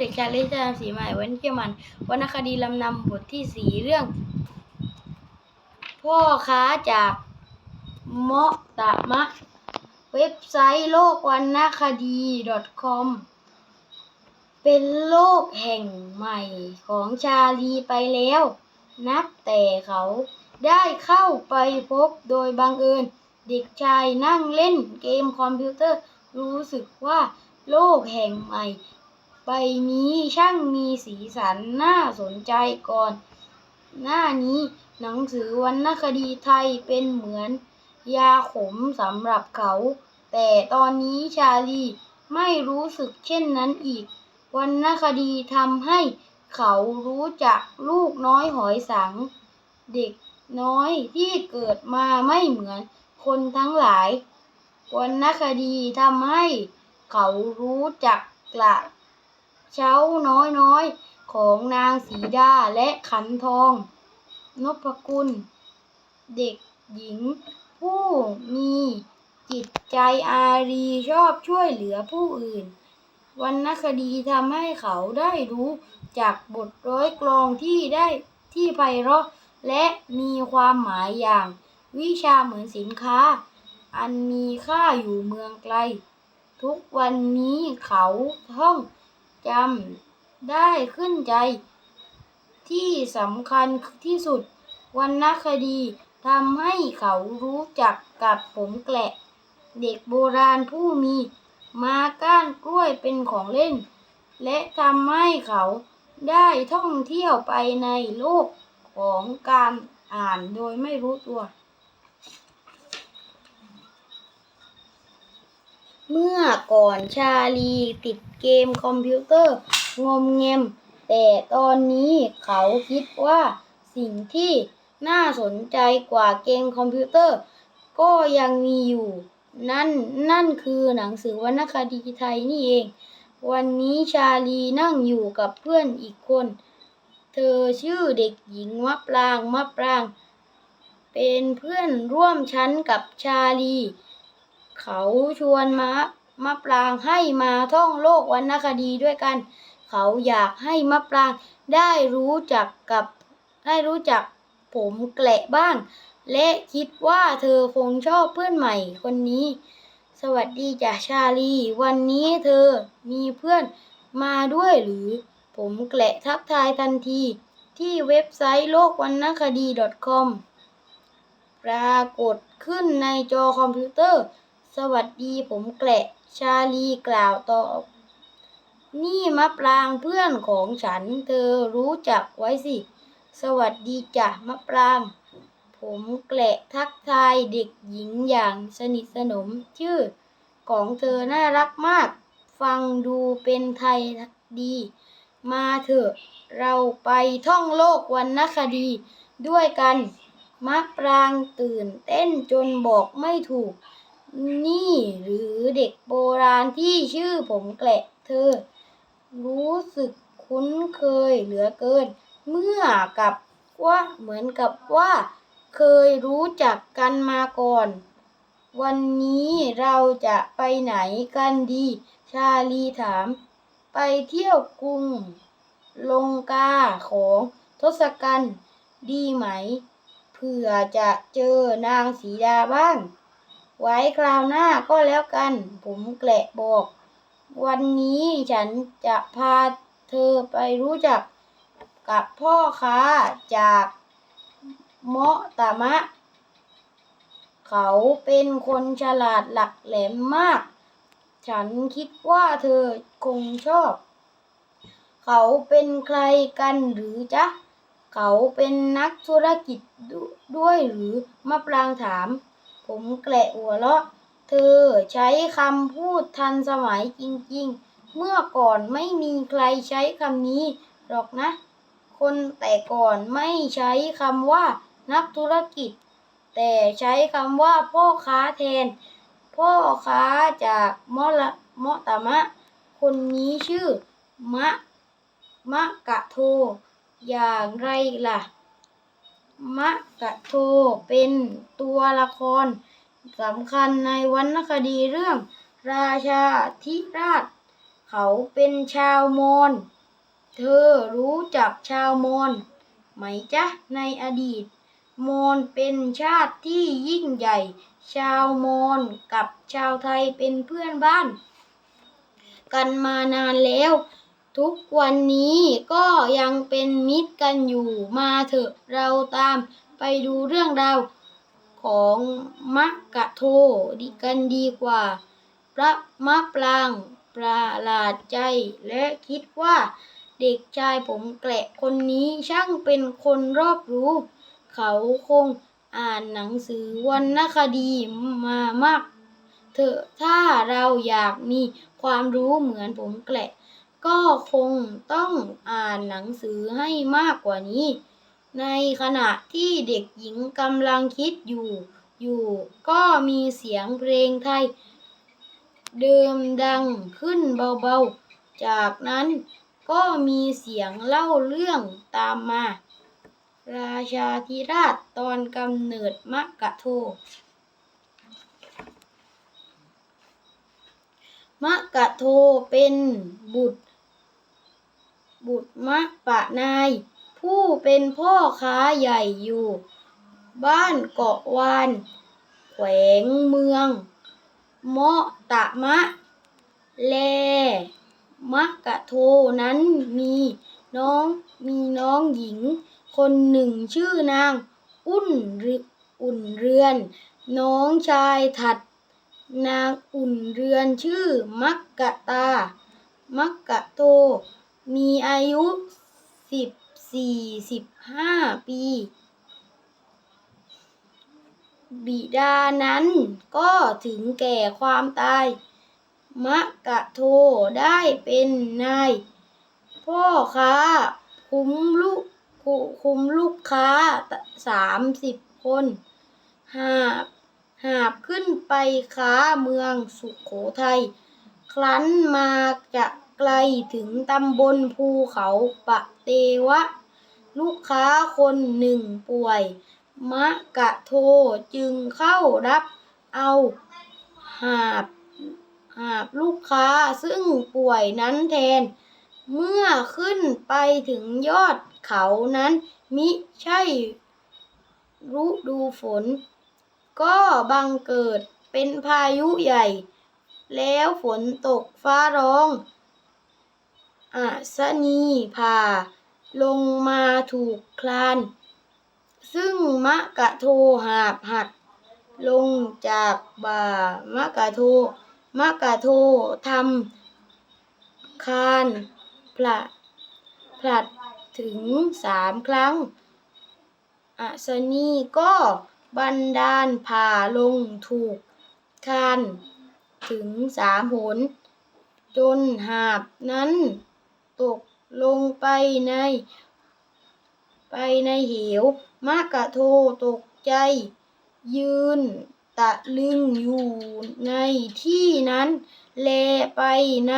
เด็กชายเลชาสีใหม่เวันเที่ยมันวรรณคดีลำนำบทที่สี่เรื่อง พ่อค้าจากเมาะตะมะ เว็บไซต์โลกวรรณคดี .com เป็นโลกแห่งใหม่ของชาลีไปแล้ว นับแต่เขาได้เข้าไปพบโดยบังเอิญ เด็กชายนั่งเล่นเกมคอมพิวเตอร์รู้สึกว่าโลกแห่งใหม่ ใบนี้ช่างมีสีสันน่าสนใจก่อน หน้านี้หนังสือวรรณคดีไทยเป็นเหมือน ยาขมสำหรับเขา แต่ตอนนี้ชาลีไม่รู้สึกเช่นนั้นอีก วรรณคดีทำให้เขารู้จักลูกน้อยหอยสัง เด็กน้อยที่เกิดมาไม่เหมือนคนทั้งหลาย วรรณคดีทำให้เขารู้จักกระ เช้าน้อยๆของนางสีดาและขันทองนพกุล เด็กหญิง ผู้มีจิตใจอารีชอบช่วยเหลือผู้อื่นวรรณคดีทำให้เขาได้รู้จากบทร้อยกลองที่ได้ที่ไพเราะ และมีความหมายอย่าง วิชาเหมือนสินค้า อันมีค่าอยู่เมืองไกล ทุกวันนี้เขาท่อง จำได้ขึ้นใจ ที่สำคัญที่สุดวรรณคดีทำให้เขารู้จักกับผมแกละ เด็กโบราณผู้มีมาก้านกล้วยเป็นของเล่น และทำให้เขาได้ท่องเที่ยวไปในโลกของการอ่านโดยไม่รู้ตัว เมื่อก่อนชาลีติดเกมคอมพิวเตอร์งมเงมแต่ตอนนี้เขาคิดว่าสิ่งที่น่าสนใจกว่าเกมคอมพิวเตอร์ ก็ยังมีอยู่ นั่นนั่นคือหนังสือวรรณคดีไทยนี่เอง วันนี้ชาลีนั่งอยู่กับเพื่อนอีกคน เธอชื่อเด็กหญิงมะปรางมะปราง เป็นเพื่อนร่วมชั้นกับชาลี เขาชวนมะมะปรางให้มาท่องโลกวรรณคดีด้วยกัน เขาอยากให้มะปรางได้รู้จักกับได้รู้จักผมแกละบ้าง และคิดว่าเธอคงชอบเพื่อนใหม่คนนี้ สวัสดีจ้ะชาลี วันนี้เธอมีเพื่อนมาด้วยหรือ ผมแกละทักทายทันทีที่เว็บไซต์โลกวรรณคดี .com ปรากฏขึ้นในจอคอมพิวเตอร์ สวัสดีผมแกละชาลีกล่าวตอบ นี่มะปรางเพื่อนของฉัน เธอรู้จักไว้สิ สวัสดีจ้ะมะปราง ผมแกละทักทายเด็กหญิงอย่างสนิทสนมชื่อ ของเธอน่ารักมาก ฟังดูเป็นไทยดี มาเถอะ เราไปท่องโลกวรรณคดีด้วยกันมะปรางตื่นเต้นจนบอกไม่ถูก นี่หรือเด็กโบราณที่ชื่อผมแกละเธอ รู้สึกคุ้นเคยเหลือเกิน เมื่อกับว่าเหมือนกับว่า เคยรู้จักกันมาก่อน วันนี้เราจะไปไหนกันดี ชาลีถาม ไปเที่ยวกรุง ลงกาของทศกัณฐ์ดีไหม เผื่อจะเจอนางสีดาบ้าง ไว้คราวหน้าก็แล้วกัน ผมแกละบอก วันนี้ฉันจะพาเธอไปรู้จักกับพ่อค้าจากเมาะตะมะ เขาเป็นคนฉลาดหลักแหลมมาก ฉันคิดว่าเธอคงชอบ เขาเป็นใครกันหรือจ๊ะ เขาเป็นนักธุรกิจดด้วยหรือมะปรางถาม ผมแกละหัวเราะ เธอใช้คำพูดทันสมัยจริงๆ เมื่อก่อนไม่มีใครใช้คำนี้หรอกนะ คนแต่ก่อนไม่ใช้คำว่านักธุรกิจ แต่ใช้คำว่าพ่อค้าแทน พ่อค้าจากมอละมอตมะ คนนี้ชื่อมะมะกะโทอย่างไรล่ะ มะกะโทเป็นตัวละครสำคัญในวรรณคดีเรื่อง ราชาธิราช เขาเป็นชาวมอญเธอรู้จักชาวมอญไหมจ๊ะในอดีต มอญเป็นชาติที่ยิ่งใหญ่ ชาวมอญกับชาวไทยเป็นเพื่อนบ้าน กันมานานแล้ว ทุกวันนี้ก็ยังเป็นมิตรกันอยู่มาเถอะเราตามไปดูเรื่องราวของมะกะโทดีกันดีกว่า พระมะปรางประหลาดใจและคิดว่าเด็กชายผมแกละคนนี้ช่างเป็นคนรอบรู้ เขาคงอ่านหนังสือวรรณคดีมามาก เถอะถ้าเราอยากมีความรู้เหมือนผมแกละ ก็คงต้องอ่านหนังสือให้มากกว่านี้ ในขณะที่เด็กหญิงกำลังคิดอยู่อยู่ ก็มีเสียงเพลงไทย เดิมดังขึ้นเบาๆ จากนั้นก็มีเสียงเล่าเรื่องตามมา ราชาธิราชตอนกำเนิดมะกะโทมะกะโทเป็นบุตร บุตรมะปะนาย ผู้เป็นพ่อค้าใหญ่อยู่ บ้านเกาะวาน แขวงเมือง เมาะตะมะ แลมะกะโทนั้นมีน้องมีน้องหญิง คนหนึ่งชื่อนาง อุ่นรึอุ่นเรือน น้องชายถัด นางอุ่นเรือนชื่อมักกะตา มักกะโต มีอายุสิบสี่สิบห้าปี บิดานั้นก็ถึงแก่ความตาย มะกะโทได้เป็นนาย พ่อค้าคุมลูกคุคุมลูกค้าสามสิบคนหาบหาบขึ้นไปค้าเมืองสุขโขทัย ครั้นมาจะ ไกลถึงตำบลภูเขาปะเตวะ ลูกค้าคนหนึ่งป่วย มะกะโทจึงเข้ารับเอาหาบหาบลูกค้าซึ่งป่วยนั้นแทน เมื่อขึ้นไปถึงยอดเขานั้น มิใช่ฤดูฝน ก็บังเกิดเป็นพายุใหญ่ แล้วฝนตกฟ้าร้อง อัศนีผ่า ลงมาถูกคลาน ซึ่งมะกะโทหาบหัก ลงจากบ่ามะกะโทมะกะโททำคานพละผลัดถึงสามครั้งอัศนีก็บันดาลผ่าลงถูกคานถึงสามหน จนหาบนั้น ตกลงไปใน ไปในเหวมะกะโทตกใจ ยืนตะลึงอยู่ในที่นั้น แลไปใน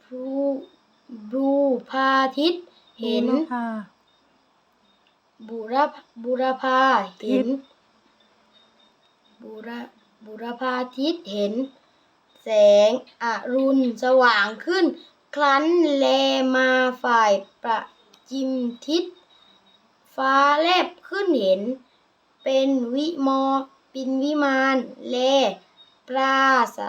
พรูบูพาทิศเห็นบูรพาบุรพบุรพาเห็น บุรบุรพาทิศเห็น แสงอรุณสว่างขึ้น ครั้นแลมาฝ่ายประจิมทิศ ฟ้าแลบขึ้นเห็น เป็นวิมอปินวิมานแลปราสา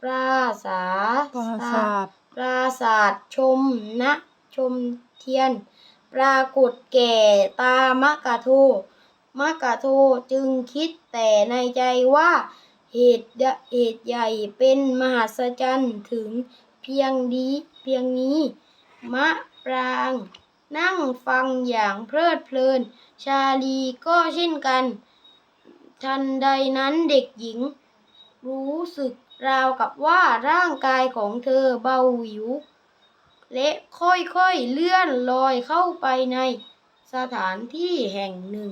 ปราสาปราสาทปราสาทชมนะชมเทียน ปรากฏแก่ตามะกะโทมะกะโทจึงคิดแต่ในใจว่าเหตุใหญ่เหตุใหญ่เป็นมหัศจรรย์ถึงเพียงดี เพียงนี้ มะปราง นั่งฟังอย่างเพลิดเพลิน ชาลีก็เช่นกัน ทันใดนั้นเด็กหญิง รู้สึกราวกับว่าร่างกายของเธอเบาหวิว และค่อยๆเลื่อนลอยเข้าไปในสถานที่แห่งหนึ่ง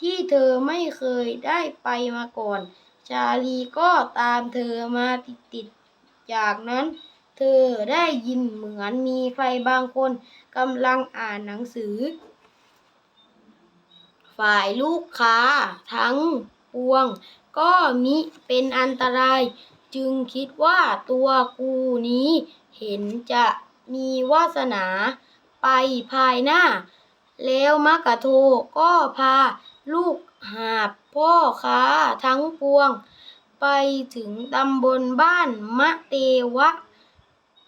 ที่เธอไม่เคยได้ไปมาก่อน ชาลีก็ตามเธอมาติดๆ จากนั้น เธอได้ยินเหมือนมีใครบางคนกำลังอ่านหนังสือ ฝ่ายลูกค้าทั้งปวง ก็มิเป็นอันตราย จึงคิดว่าตัวกูนี้เห็นจะมีวาสนาไปภายหน้า แล้วมกะโทก็พาลูกหาบพ่อค้าทั้งปวง ไปถึงตำบลบ้านมะเตวะ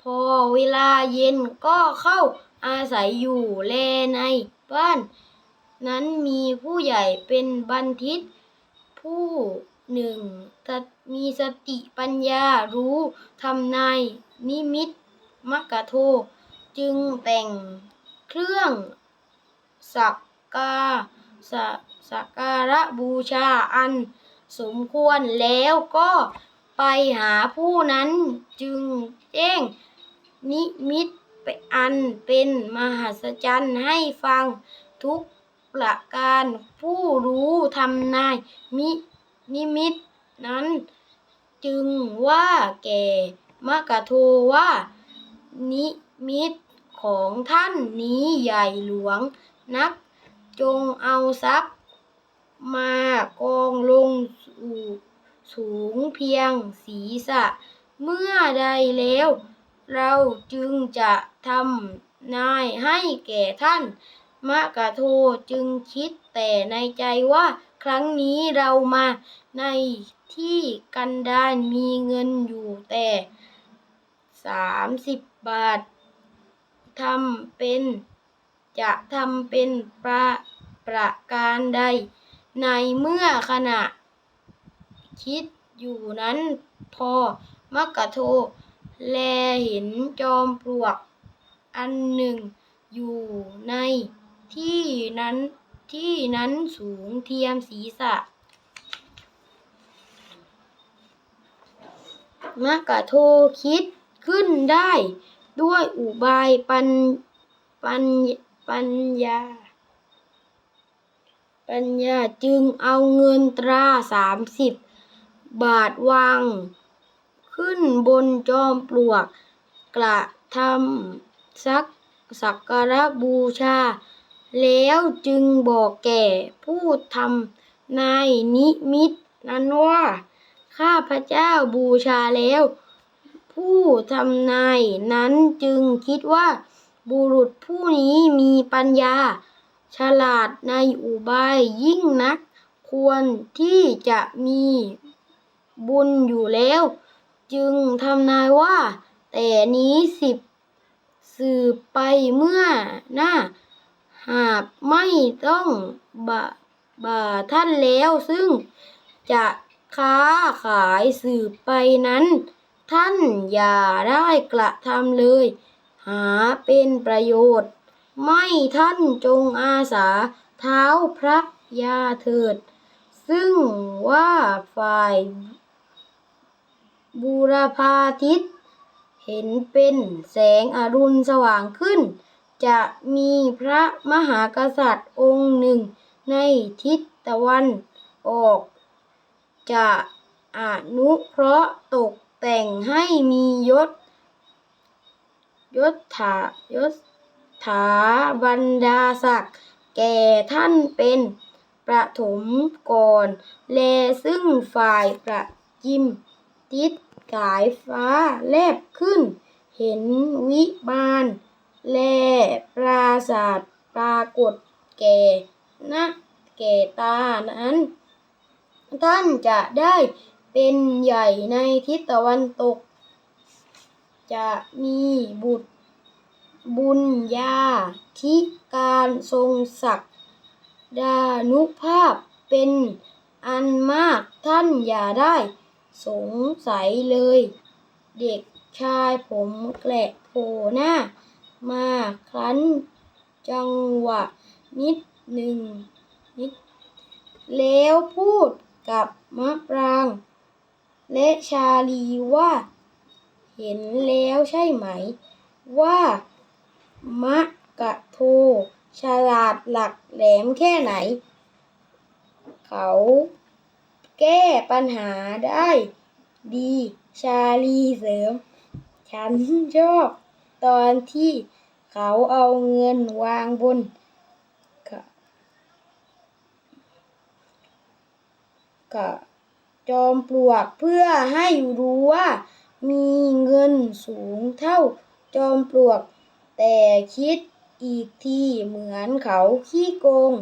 พอเวลาเย็นก็เข้าอาศัยอยู่แลในบ้าน นั้นมีผู้ใหญ่เป็นบัณฑิต ผู้หนึ่งมีสติปัญญารู้ทำนายนิมิตมกะโท จึงแต่งเครื่องสักกาสสักการะบูชาอันสมควรแล้วก็ไปหาผู้นั้นจึงแจ้ง นิมิตอันเป็นมหัศจรรย์ให้ฟังทุกประการผู้รู้ทำนายมินิมิตนั้น จึงว่าแก่มกะโทว่า นิมิตของท่านนี้ใหญ่หลวงนัก จงเอาทรัพย์ มากองลงสู่สูงเพียงศีรษะ เมื่อใดแล้ว เราจึงจะทำนายให้แก่ท่านมกะโทจึงคิดแต่ในใจว่าครั้งนี้เรามาในที่กันดารมีเงินอยู่แต่สามสิบบาททำเป็น จะทำเป็นประประการใด ในเมื่อขณะ คิดอยู่นั้นพอมกะโท แลเห็นจอมปลวก อันหนึ่ง อยู่ในที่นั้นที่นั้นสูงเทียมศีรษะมกะโทคิดขึ้นได้ ด้วยอุบายปัญปัญปัญญา ปัญญาจึงเอาเงินตราสามสิบบาทวาง ขึ้นบนจอมปลวก กระทำสักสักการะบูชา แล้วจึงบอกแก่ผู้ทำนายนิมิตนั้นว่า ข้าพระเจ้าบูชาแล้ว ผู้ทำนายนั้นจึงคิดว่า บุรุษผู้นี้มีปัญญา ฉลาดในอุบายยิ่งนัก ควรที่จะมีบุญอยู่แล้ว จึงทำนายว่า แต่นี้สิบสืบไปเมื่อหน้า หากไม่ต้องบาบ่าท่านแล้วซึ่งจะค้าขายสืบไปนั้น ท่านอย่าได้กระทำเลย หาเป็นประโยชน์ ไม่ท่านจงอาสาเท้าพระยาเถิด ซึ่งว่าฝ่าย บูรพาทิตเห็นเป็นแสงอรุณสว่างขึ้น จะมีพระมหากษัตริย์องค์หนึ่งในทิศตะวันออก จะอนุเคราะห์ตกแต่งให้มียศ ยศถายศถาบรรดาศักดิ์แก่ท่านเป็นประถมก่อน แลซึ่งฝ่ายประจิม ทิศ สายฟ้าแลบขึ้น เห็นวิมานแลปราสาทปรากฏแก่นะแก่ตานั้น ท่านจะได้เป็นใหญ่ในทิศตะวันตก จะมีบุตรบุญญาธิการทรงศักดานุภาพเป็นอันมากท่านอย่าได้ สงสัยเลย เด็กชายผมแกละโผล่หน้า มาครั้นจังหวะนิดหนึ่งนิด แล้วพูดกับมะปราง และชาลีว่า เห็นแล้วใช่ไหม ว่ามะกะโทฉลาดหลักแหลมแค่ไหน เขา แก้ปัญหาได้ ดี ชาลีเสริม ฉันชอบตอนที่เขาเอาเงินวางบนกะกะจอมปลวกเพื่อให้รู้ว่า มีเงินสูงเท่าจอมปลวก แต่คิดอีกทีเหมือนเขาขี้โกง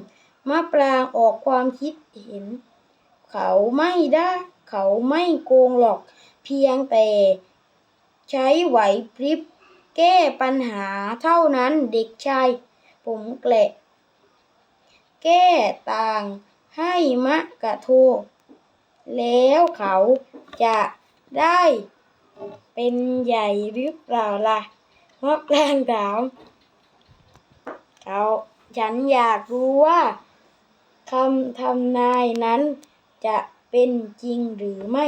มะปรางออกความคิดเห็น เขาไม่ได้ เขาไม่โกงหรอก เพียงแต่ ใช้ไหวพริบ แก้ปัญหาเท่านั้นเด็กชาย ผมแกละแก้ต่างให้มะกะโท แล้วเขาจะได้เป็นใหญ่หรือเปล่าล่ะมะปรางถามเขาฉันอยากรู้ว่าคำทำนายนั้น จะเป็นจริงหรือไม่